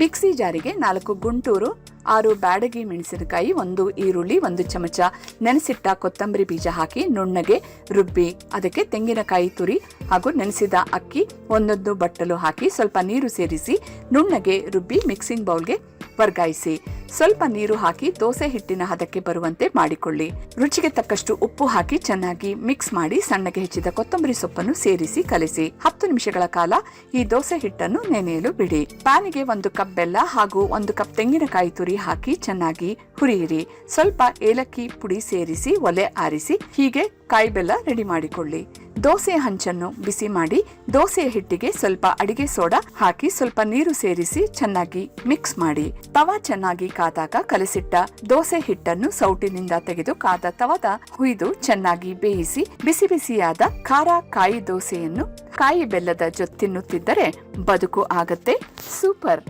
Mixie ಜಾರಿಗೆ ನಾಲ್ಕು ಗುಂಟೂರು, ಆರು ಬ್ಯಾಡಗಿ ಮೆಣಸಿನಕಾಯಿ, ಒಂದು ಈರುಳ್ಳಿ, ಒಂದು ಚಮಚ ನೆನೆಸಿಟ್ಟ ಕೊತ್ತಂಬರಿ ಬೀಜ ಹಾಕಿ ನುಣ್ಣಗೆ ರುಬ್ಬಿ, ಅದಕ್ಕೆ ತೆಂಗಿನಕಾಯಿ ತುರಿ ಹಾಗೂ ನೆನೆಸಿದ ಅಕ್ಕಿ, ಒಂದೊಂದು ಬಟ್ಟಲು ಹಾಕಿ ಸ್ವಲ್ಪ ನೀರು ಸೇರಿಸಿ ನುಣ್ಣಗೆ ರುಬ್ಬಿ ಮಿಕ್ಸಿಂಗ್ ಬೌಲ್ಗೆ ವರ್ಗಾಯಿಸಿ. ಸ್ವಲ್ಪ ನೀರು ಹಾಕಿ ದೋಸೆ ಹಿಟ್ಟಿನ ಹದಕ್ಕೆ ಬರುವಂತೆ ಮಾಡಿಕೊಳ್ಳಿ. ರುಚಿಗೆ ತಕ್ಕಷ್ಟು ಉಪ್ಪು ಹಾಕಿ ಚೆನ್ನಾಗಿ ಮಿಕ್ಸ್ ಮಾಡಿ ಸಣ್ಣಗೆ ಹೆಚ್ಚಿದ ಕೊತ್ತಂಬರಿ ಸೊಪ್ಪನ್ನು ಸೇರಿಸಿ ಕಲಿಸಿ. ಹತ್ತು ನಿಮಿಷಗಳ ಕಾಲ ಈ ದೋಸೆ ಹಿಟ್ಟನ್ನು ನೆನೆಯಲು ಬಿಡಿ. ಪ್ಯಾನಿಗೆ ಒಂದು ಕಪ್ ಬೆಲ್ಲ ಹಾಗೂ ಒಂದು ಕಪ್ ತೆಂಗಿನಕಾಯಿ ತುರಿ ಹಾಕಿ ಚೆನ್ನಾಗಿ ಹುರಿಯಿರಿ. ಸ್ವಲ್ಪ ಏಲಕ್ಕಿ ಪುಡಿ ಸೇರಿಸಿ ಒಲೆ ಆರಿಸಿ ಹೀಗೆ ಕಾಯಿ ಬೆಲ್ಲ ರೆಡಿ ಮಾಡಿಕೊಳ್ಳಿ. ದೋಸೆಯ ಹಂಚನ್ನು ಬಿಸಿ ಮಾಡಿ ದೋಸೆ ಹಿಟ್ಟಿಗೆ ಸ್ವಲ್ಪ ಅಡಿಗೆ ಸೋಡಾ ಹಾಕಿ ಸ್ವಲ್ಪ ನೀರು ಸೇರಿಸಿ ಚೆನ್ನಾಗಿ ಮಿಕ್ಸ್ ಮಾಡಿ. ತವ ಚೆನ್ನಾಗಿ ಕಾದಾಗ ಕಲಸಿಟ್ಟ ದೋಸೆ ಹಿಟ್ಟನ್ನು ಸೌಟಿನಿಂದ ತೆಗೆದು ಕಾದ ತವದ ಹುಯ್ದು ಚೆನ್ನಾಗಿ ಬೇಯಿಸಿ ಬಿಸಿ ಬಿಸಿಯಾದ ಖಾರ ಕಾಯಿ ದೋಸೆಯನ್ನು ಕಾಯಿ ಬೆಲ್ಲದ ಜೊತೆ ತಿನ್ನುತ್ತಿದ್ದರೆ ಬದುಕು ಆಗತ್ತೆ. ಸೂಪರ್!